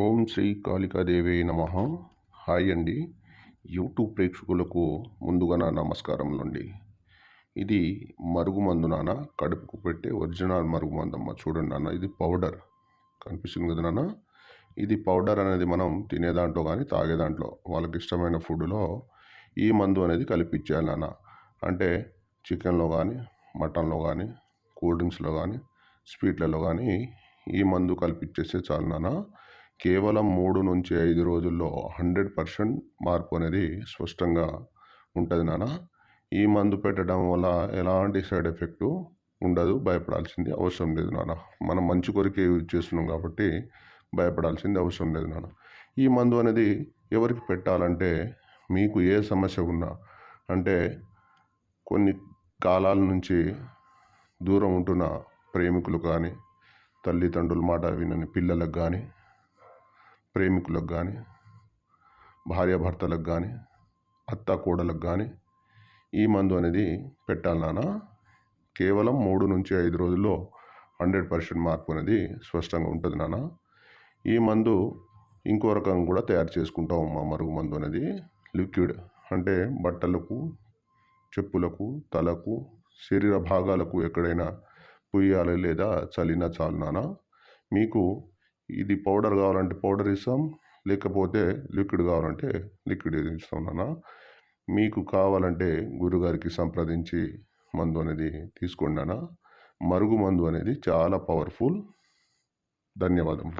ఓం శ్రీ కాళికాదేవి నమ. హాయ్ అండి. యూట్యూబ్ ప్రేక్షకులకు ముందుగా నా నమస్కారములండి ఇది మరుగుమందు నాన్న కడుపుకు పెట్టే ఒరిజినల్ మరుగుమందు అమ్మ. చూడండి నాన్న ఇది పౌడర్. కనిపిస్తుంది కదా నాన్న? ఇది పౌడర్ అనేది మనం తినే దాంట్లో కానీ తాగే దాంట్లో వాళ్ళకి ఇష్టమైన ఫుడ్లో ఈ మందు అనేది కలిపించాలి నాన్న. అంటే చికెన్లో కానీ మటన్లో కానీ కూల్ డ్రింక్స్లో కానీ స్వీట్లలో కానీ ఈ మందు కల్పించేస్తే చాలు నాన్న. కేవలం మూడు నుంచి ఐదు రోజుల్లో హండ్రెడ్ పర్సెంట్ మార్పు అనేది స్పష్టంగా ఉంటుంది నాన్న. ఈ మందు పెట్టడం వల్ల ఎలాంటి సైడ్ ఎఫెక్టు ఉండదు భయపడాల్సింది అవసరం లేదు నాన్న. మనం మంచి కొరికే యూజ్ చేస్తున్నాం కాబట్టి భయపడాల్సింది అవసరం లేదు నాన్న. ఈ మందు అనేది ఎవరికి పెట్టాలంటే మీకు ఏ సమస్య ఉన్నా అంటే కొన్ని కాలాల నుంచి దూరం ఉంటున్న ప్రేమికులు కానీ తల్లిదండ్రుల మాట వినని పిల్లలకు కానీ ప్రేమికులకు కానీ భార్యాభర్తలకు కానీ అత్త కోడలకు కానీ ఈ మందు అనేది పెట్టాలి నాన్న. కేవలం మూడు నుంచి ఐదు రోజుల్లో హండ్రెడ్ పర్సెంట్ మార్పు అనేది స్పష్టంగా ఉంటుంది నాన్న. ఈ మందు ఇంకో రకం కూడా తయారు చేసుకుంటాం మా మరుగు మందు అనేది లిక్విడ్ అంటే బట్టలకు చెప్పులకు తలకు శరీర భాగాలకు ఎక్కడైనా పుయ్యాలి లేదా చలినా చాలు మీకు ఇది పౌడర్ కావాలంటే పౌడర్ ఇస్తాం లేకపోతే లిక్విడ్ కావాలంటే లిక్విడ్ ఇస్తాం నాన్న. మీకు కావాలంటే గురుగారికి సంప్రదించి మందు అనేది తీసుకోండి నాన్న. మరుగు మందు అనేది చాలా పవర్ఫుల్. ధన్యవాదం